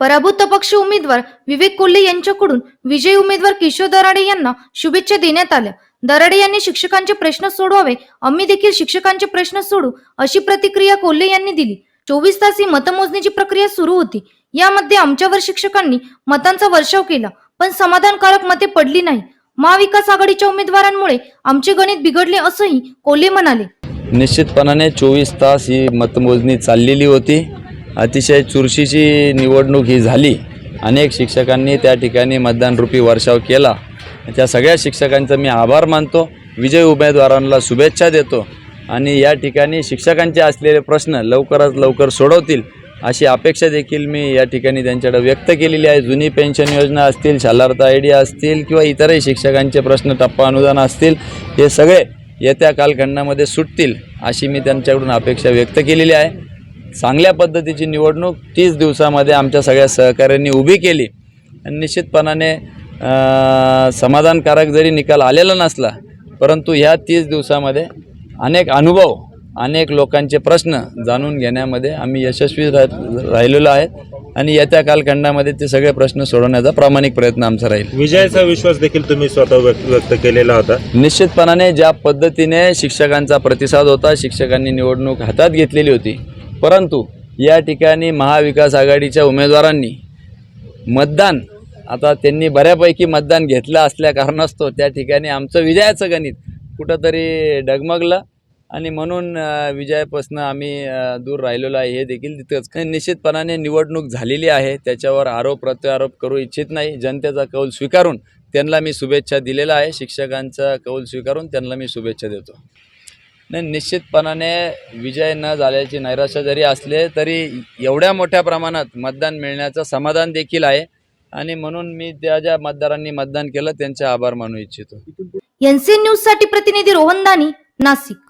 पराभूत पक्ष उमेदवार विवेक कोल्हे यांच्याकडून विजयी उमेदवार किशोर दराडे यांना शुभेच्छा देण्यात आल्या. दराडे यांनी शिक्षकांचे प्रश्न सोडवावे आम्ही देखील शिक्षकांचे प्रश्न सोडू अशी प्रतिक्रिया कोल्हे यांनी दिली. चोवीस तास ही मतमोजणीची प्रक्रिया सुरू होती. यामध्ये आमच्यावर शिक्षकांनी मतांचा वर्षाव केला पण समाधानकारक मते पडली नाही. महाविकास आघाडीच्या उमेदवारांमुळे आमचे गणित बिघडले असंही कोल्हे म्हणाले. निश्चितपणाने चोवीस तास ही मतमोजणी चाललेली होती. अतिशय चुरशीची निवडणूक ही झाली. अनेक शिक्षकांनी त्या ठिकाणी मतदानरूपी वर्षाव केला. त्या सगळ्या शिक्षकांचा मी आभार मानतो. विजय उमेदवारांना शुभेच्छा देतो. आणि या ठिकाणी शिक्षकांचे असलेले प्रश्न लवकरात लवकर सोडवतील अशी अपेक्षा देखील मी या ठिकाणी त्यांच्याकडे व्यक्त केलेली आहे. जुनी पेन्शन योजना असतील शालार्थ आय डी असतील किंवा इतरही शिक्षकांचे प्रश्न टप्पा अनुदान असतील हे सगळे येत्या कालखंडामध्ये सुटतील अशी मी त्यांच्याकडून अपेक्षा व्यक्त केलेली आहे. चांगल्या पद्धतीची निवडणूक तीस दिवसामध्ये आमच्या सगळ्या सहकाऱ्यांनी उभी केली. आणि निश्चितपणाने समाधानकारक जरी निकाल आलेला नसला परंतु ह्या तीस दिवसामध्ये अनेक अनुभव अनेक लोकांचे प्रश्न जाणून घेण्यामध्ये आम्ही यशस्वी रा राहिलेलो आहेत. आणि येत्या कालखंडामध्ये ते सगळे प्रश्न सोडवण्याचा प्रामाणिक प्रयत्न आमचा राहील. विजयाचा विश्वास देखील तुम्ही स्वतः व्यक्त व्यक्त केलेला होता. निश्चितपणाने ज्या पद्धतीने शिक्षकांचा प्रतिसाद होता शिक्षकांनी निवडणूक हातात घेतलेली होती परंतु या ठिकाणी महाविकास आघाडीच्या उमेदवारांनी मतदान आता त्यांनी बऱ्यापैकी मतदान घेतलं असल्या कारणास्तव त्या ठिकाणी आमचं विजयाचं गणित कुठंतरी डगमगलं. आणि म्हणून विजयापासनं आम्ही दूर राहिलेलो आहे. हे देखील तितकंच निश्चितपणाने निवडणूक झालेली आहे. त्याच्यावर आरोप प्रत्यारोप करू इच्छित नाही. जनतेचा कौल स्वीकारून त्यांना मी शुभेच्छा दिलेला आहे. शिक्षकांचा कौल स्वीकारून त्यांना मी शुभेच्छा देतो. नाही निश्चितपणाने विजय न झाल्याची नैराश्य जरी असले तरी एवढ्या मोठ्या प्रमाणात मतदान मिळण्याचं समाधान देखील आहे. आणि म्हणून मी त्या ज्या मतदारांनी मतदान केलं त्यांचे आभार मानू इच्छितो. एनसीएन न्यूजसाठी प्रतिनिधी रोहन दानी नाशिक.